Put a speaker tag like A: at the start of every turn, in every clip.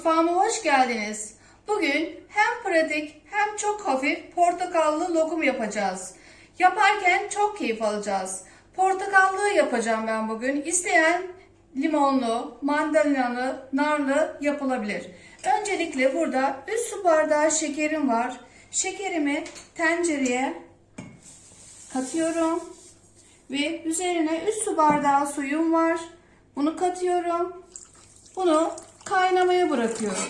A: Mutfağıma hoş geldiniz. Bugün hem pratik hem çok hafif portakallı lokum yapacağız. Yaparken çok keyif alacağız. Portakallı yapacağım ben bugün. İsteyen limonlu, mandalinalı, narlı yapılabilir. Öncelikle burada 3 su bardağı şekerim var. Şekerimi tencereye katıyorum. Ve üzerine 3 su bardağı suyum var. Bunu katıyorum. Bunu kaynamaya bırakıyorum.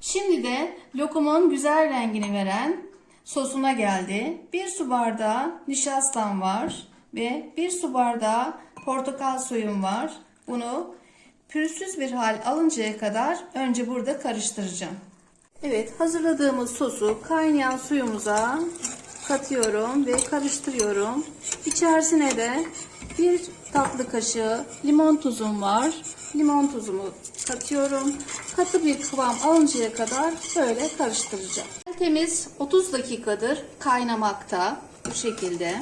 A: Şimdi de lokumun güzel rengini veren sosuna geldi. 1 su bardağı nişastam var ve 1 su bardağı portakal suyum var. Bunu pürüzsüz bir hal alıncaya kadar önce burada karıştıracağım. Evet hazırladığımız sosu kaynayan suyumuza katıyorum ve karıştırıyorum. İçerisine de bir tatlı kaşığı limon tuzum var. Limon tuzumu katıyorum. Katı bir kıvam alıncaya kadar böyle karıştıracağım. Temiz 30 dakikadır kaynamakta bu şekilde.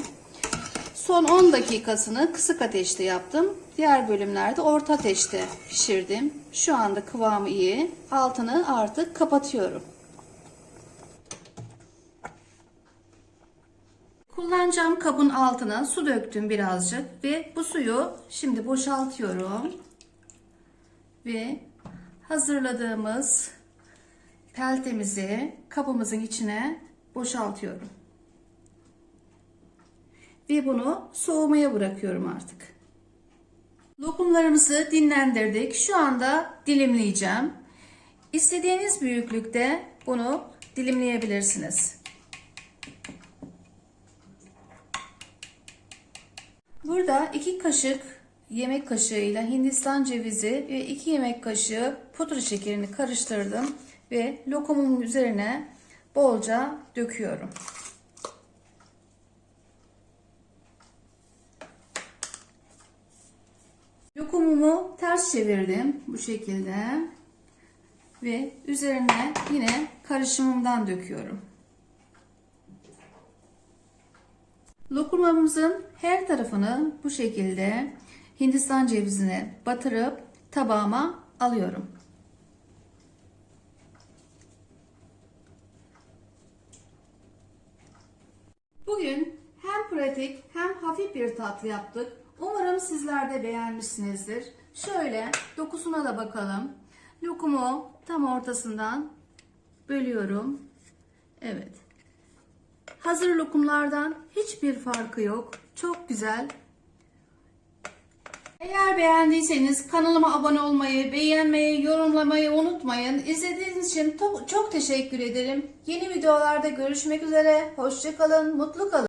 A: Son 10 dakikasını kısık ateşte yaptım. Diğer bölümlerde orta ateşte pişirdim. Şu anda kıvamı iyi. Altını artık kapatıyorum. Kullanacağım kabın altına su döktüm birazcık ve bu suyu şimdi boşaltıyorum. Ve hazırladığımız peltemizi kabımızın içine boşaltıyorum. Ve bunu soğumaya bırakıyorum artık. Lokumlarımızı dinlendirdik. Şu anda dilimleyeceğim. İstediğiniz büyüklükte bunu dilimleyebilirsiniz. Burada 2 kaşık yemek kaşığıyla Hindistan cevizi ve 2 yemek kaşığı pudra şekerini karıştırdım ve lokumumun üzerine bolca döküyorum. Lokumumu ters çevirdim bu şekilde ve üzerine yine karışımımdan döküyorum. Lokumamızın her tarafını bu şekilde Hindistan cevizine batırıp tabağıma alıyorum. Bugün hem pratik hem hafif bir tatlı yaptık. Umarım sizler de beğenmişsinizdir. Şöyle dokusuna da bakalım. Lokumu tam ortasından bölüyorum. Evet. Hazır lokumlardan hiçbir farkı yok. Çok güzel. Eğer beğendiyseniz kanalıma abone olmayı, beğenmeyi, yorumlamayı unutmayın. İzlediğiniz için çok teşekkür ederim. Yeni videolarda görüşmek üzere. Hoşçakalın, mutlu kalın.